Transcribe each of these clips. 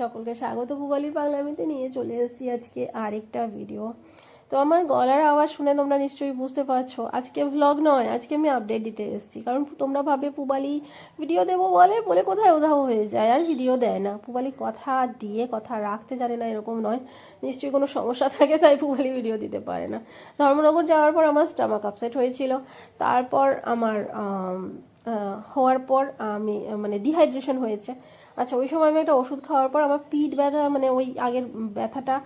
সকলকে স্বাগত। ভূগোলির বাংলামিতে নিয়ে চলে এসেছি আজকে আরেকটা ভিডিও তো আমার গলার আওয়াজ শুনে তোমরা নিশ্চয়ই বুঝতে পারছ, আজকে ভ্লগ নয়, আজকে আমি আপডেট দিতে এসেছি। কারণ তোমরা ভাবে পুবালি ভিডিও দেবো বলে বলে কোথায় উধাও হয়ে যায়, আর ভিডিও দেয় না। পুবালি কথা দিয়ে, কথা রাখতে জানে না, এরকম নয়। নিশ্চয়ই কোনো সমস্যা থাকে, তাই পুবালি ভিডিও দিতে পারে না। ধর্মনগর যাওয়ার পর আমার স্টামাক আপসেট হয়েছিল। তারপর আমার হওয়ার পর আমি মানে ডিহাইড্রেশন হয়েছে। আচ্ছা ওই সময় আমি একটা ওষুধ খাওয়ার পর আমার পিঠ ব্যথা মানে ওই আগের ব্যথাটা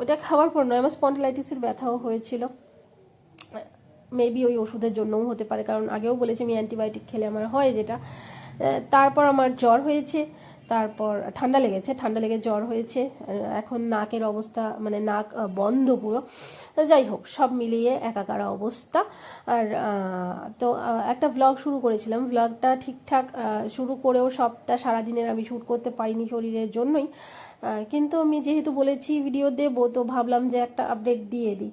ওটা খাওয়ার পর নয়, আমার স্পন্ডিলাইটিসের ব্যথাও হয়েছিল। মেবি ওই ওষুধের জন্যও হতে পারে, কারণ আগেও বলেছি আমি অ্যান্টিবায়োটিক খেলে আমার হয় যেটা। তারপর আমার জ্বর হয়েছে। তারপর ঠান্ডা লেগেছে, ঠান্ডা লেগে জ্বর হয়েছে এখন নাকের অবস্থা মানে নাক বন্ধ পুরো। যাই হোক, সব মিলিয়ে একাকার অবস্থা। আর তো একটা ব্লগ শুরু করেছিলাম। ব্লগটা ঠিকঠাক শুরু করেও সবটা সারাদিনের আমি শ্যুট করতে পারিনি শরীরের জন্যই। কিন্তু আমি যেহেতু বলেছি ভিডিও দেবো, তো ভাবলাম যে একটা আপডেট দিয়ে দিই।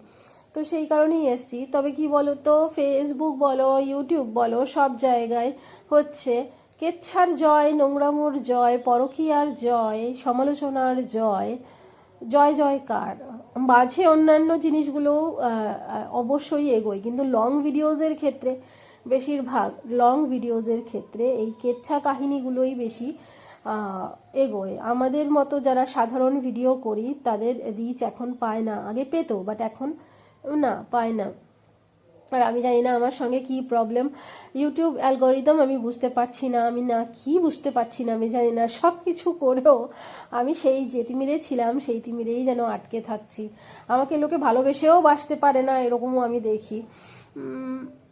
তো সেই কারণেই এসছি। তবে কি বলো তো ফেসবুক বলো ইউটিউব বলো, সব জায়গায় হচ্ছে কেচ্ছার জয়, নোংরামোর জয়, পরকীয়ার জয়, সমালোচনার জয় জয় জয়কার। মাঝে অন্যান্য জিনিসগুলো অবশ্যই এগোয়, কিন্তু লং ভিডিওজের ক্ষেত্রে বেশিরভাগ লং ভিডিওজের ক্ষেত্রে এই কেচ্ছা কাহিনীগুলোই বেশি এগোয়। আমাদের মতো যারা সাধারণ ভিডিও করি, তাদের রিচ এখন পায় না। আগে পেতো বাট এখন না, পায় না। আর আমি জানি না আমার সঙ্গে কি প্রবলেম ইউটিউব অ্যালগোরিদম আমি বুঝতে পারছি না, আমি না কি বুঝতে পারছি না, আমি জানি না সব কিছু করেও আমি সেই যে তিমিরে ছিলাম সেই তিমিরেই যেন আটকে থাকছি। আমাকে লোকে ভালোবেসেও বাসতে পারে না, এরকমও আমি দেখি।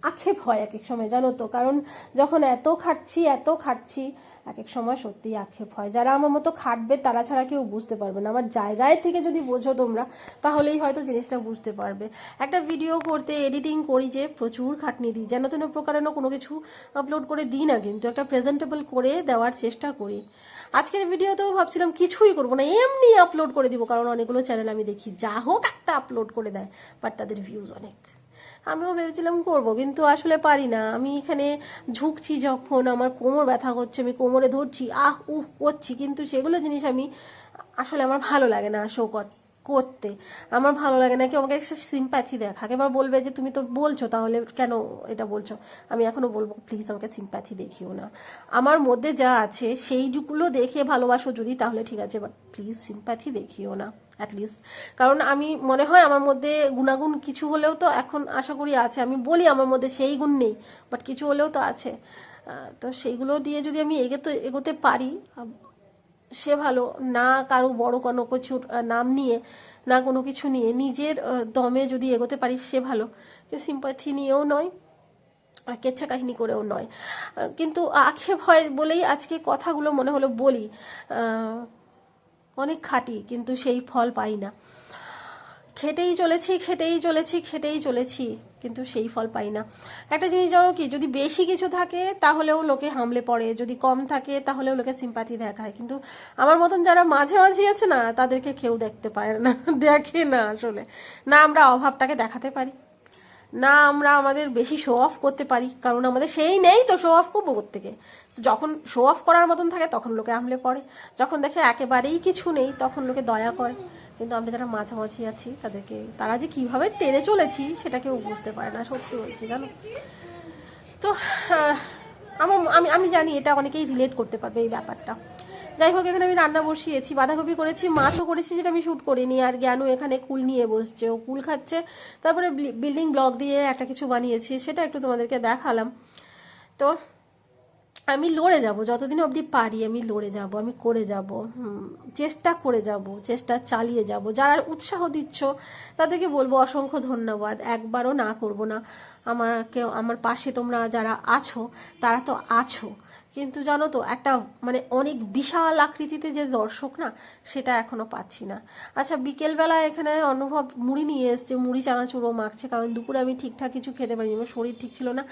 আক্ষেপ হয় এক এক সময়, জানো তো? কারণ যখন এত খাটছি এত খাটছি, এক এক সময় সত্যিই আক্ষেপ হয়। যারা আমার মতো খাটবে, তারা ছাড়া কেউ বুঝতে পারবে না। আমার জায়গায় থেকে যদি বোঝো তোমরা, তাহলেই হয়তো জিনিসটা বুঝতে পারবে। একটা ভিডিও করতে এডিটিং করি যে, প্রচুর খাটনি দিই। যেন তেন প্রকারেণ কোনো কিছু আপলোড করে দিই না, কিন্তু একটা প্রেজেন্টেবল করে দেওয়ার চেষ্টা করি। আজকের ভিডিওতেও ভাবছিলাম কিছুই করব না, এমনি আপলোড করে দিব, কারণ অনেকগুলো চ্যানেল আমি দেখি। যা হোক একটা আপলোড করে দেয় বাট তাদের ভিউজ অনেক। আমিও ভেবেছিলাম করব, কিন্তু আসলে পারি না। আমি এখানে ঝুঁকছি যখন, আমার কোমর ব্যথা করছে, আমি কোমরে ধরছি, আহ, উহ, করছি, কিন্তু সেগুলো জিনিস আমি আসলে আমার ভালো লাগে না শো করতে। আমার ভালো লাগে না কি আমাকে একটা সিম্প্যাথি দেখাক। এবার বলবে যে, তুমি তো বলছো, তাহলে কেন এটা বলছো? আমি এখনও বলব প্লিজ আমাকে সিম্প্যাথি দেখিও না। আমার মধ্যে যা আছে, সেইগুলো দেখে ভালোবাসো যদি, তাহলে ঠিক আছে বাট প্লিজ সিম্প্যাথি দেখিও না। অ্যাটলিস্ট কারণ আমি, মনে হয় আমার মধ্যে গুণাগুণ কিছু হলেও তো এখন আশা করি আছে। আমি বলি আমার মধ্যে সেই গুণ নেই বাট কিছু হলেও তো আছে। তো সেইগুলো দিয়ে যদি আমি এগোতে এগোতে পারি সে ভালো। না কারও বড় কোনো কিছুর নাম নিয়ে, না কোনো কিছু নিয়ে, নিজের দমে যদি এগোতে পারি, সে ভালো। সিম্পাথি নিয়েও নয় কেচ্ছা কাহিনী করেও নয়। কিন্তু আক্ষেপ হয় বলেই আজকে কথাগুলো মনে হলো বলি। অনেক খাটি, কিন্তু সেই ফল পাই না। খেটেই চলেছি খেটেই চলেছি খেটেই চলেছি, কিন্তু সেই ফল পাই না। একটা জিনিস জানো কি, যদি বেশি কিছু থাকে, তাহলেও লোকে হামলে পড়ে। যদি কম থাকে, তাহলেও লোকে সিম্পাথি দেখায়। কিন্তু আমার মতন যারা মাঝে মাঝে আছে না, তাদেরকে কেউ দেখতে পায় না, দেখে না আসলে। না, আমরা অভাবটাকে দেখাতে পারি। না, আমরা আমাদের বেশি শো অফ করতে পারি, কারণ আমাদের সেই নেই তো শো অফ করব থেকে যখন শো অফ করার মতন থাকে, তখন লোকে আমলে পড়ে। যখন দেখে একেবারেই কিছু নেই, তখন লোকে দয়া করে। কিন্তু আমরা যারা মাঝামাঝি আছি, তাদেরকে, তারা যে কীভাবে টেনে চলেছি, সেটা কেউ বুঝতে পারে না, সত্যি বলছি, জানো? তো আমার, আমি আমি জানি এটা অনেকেই রিলেট করতে পারবে এই ব্যাপারটা। যাই হোক, এখানে আমি রান্না বসিয়েছি, বাঁধাকপি করেছি, মাছও করেছি যেটা আমি শ্যুট করিনি, আর জ্ঞানও এখানে কুল নিয়ে বসছে, ও কুল খাচ্ছে। তারপরে বিল্ডিং ব্লক দিয়ে একটা কিছু বানিয়েছি, সেটা একটু তোমাদেরকে দেখালাম। তো আমি লড়ে যাব, যতদিন অবধি পারি আমি লড়ে যাব, আমি করে যাব চেষ্টা করে যাব, চেষ্টা চালিয়ে যাব। যারা উৎসাহ দিচ্ছ, তাদেরকে বলব অসংখ্য ধন্যবাদ, একবারও না করব না। আমাকে, আমার পাশে তোমরা যারা আছো, তারা তো আছো। কিন্তু জানো তো, একটা মানে অনেক বিশাল আকৃতিতে যে দর্শক না, সেটা এখনও পাচ্ছি না। আচ্ছা বিকেলবেলা এখানে অনুভব, মুড়ি নিয়ে এসছে, মুড়ি, চানাচুরও মাখছে, কারণ দুপুরে আমি ঠিকঠাক কিছু খেতে পারিনি, আমার শরীর ঠিক ছিল না,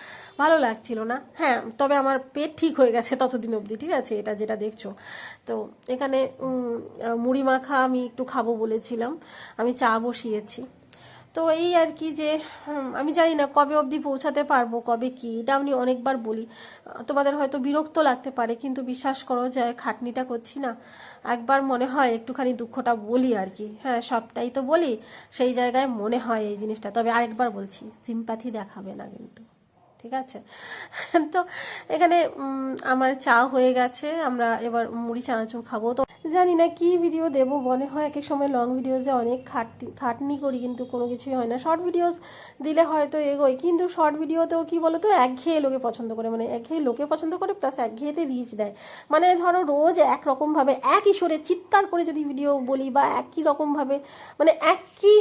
ভালো লাগছিল না। হ্যাঁ তবে আমার পেট ঠিক হয়ে গেছে ততদিন অবধি, ঠিক আছে, এটা যেটা দেখছ। তো এখানে মুড়ি মাখা আমি একটু খাব বলেছিলাম, আমি চা বসিয়েছি। তো এই আর কি যে আমি জানি না কবে অবধি পৌঁছাতে পারব, কবে কি, এটা আমি অনেকবার বলি। তোমাদের হয়তো বিরক্ত লাগতে পারে, কিন্তু বিশ্বাস করো যে খাটনিটা করছি না, একবার মনে হয় একটুখানি দুঃখটা বলি আর কি। হ্যাঁ সবটাই তো বলি, সেই জায়গায় মনে হয় এই জিনিসটা। তবে আরেকবার বলছি সিম্পাথি দেখাবে না কিন্তু, ঠিক আছে? তো এখানে আমার চা হয়ে গেছে, আমরা এবার মুড়ি চানাচুর খাব। তো জানি না কি ভিডিও দেবো, মনে হয় এক এক সময় লং ভিডিওজে অনেক খাটতি, খাটনি করি কিন্তু কোনো কিছুই হয় না। শর্ট ভিডিওস দিলে হয়তো এগোই কিন্তু শর্ট ভিডিওতেও কি বলো তো একঘেয়ে লোকে পছন্দ করে। মানে একঘেয়ে লোকে পছন্দ করে প্লাস একঘেয়েতে রিচ দেয়। মানে ধরো রোজ একরকমভাবে, একই সুরে চিৎকার করে যদি ভিডিও বলি বা একই রকমভাবে মানে একই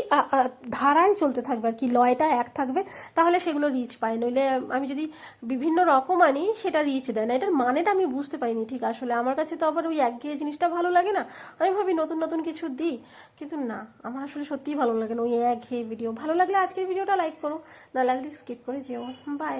ধারায় চলতে থাকবে আর কি, লয়টা এক থাকবে, তাহলে সেগুলো রিচ পায়। নইলে আমি যদি বিভিন্ন রকম আনি, সেটা রিচ দেয় না। এটার মানেটা আমি বুঝতে পারিনি ঠিক আসলে। আমার কাছে তো আবার ওই একঘেয়ে জিনিসটা ভালো লাগে না? আমি ভাবি নতুন নতুন কিছু দিই। কিন্তু না, আমার আসলে সত্যিই ভালো লাগে না। ওই একঘেয়ে ভিডিও ভালো লাগলে আজকের ভিডিওটা লাইক করো। না লাগলে স্কিপ করে যেও। বাই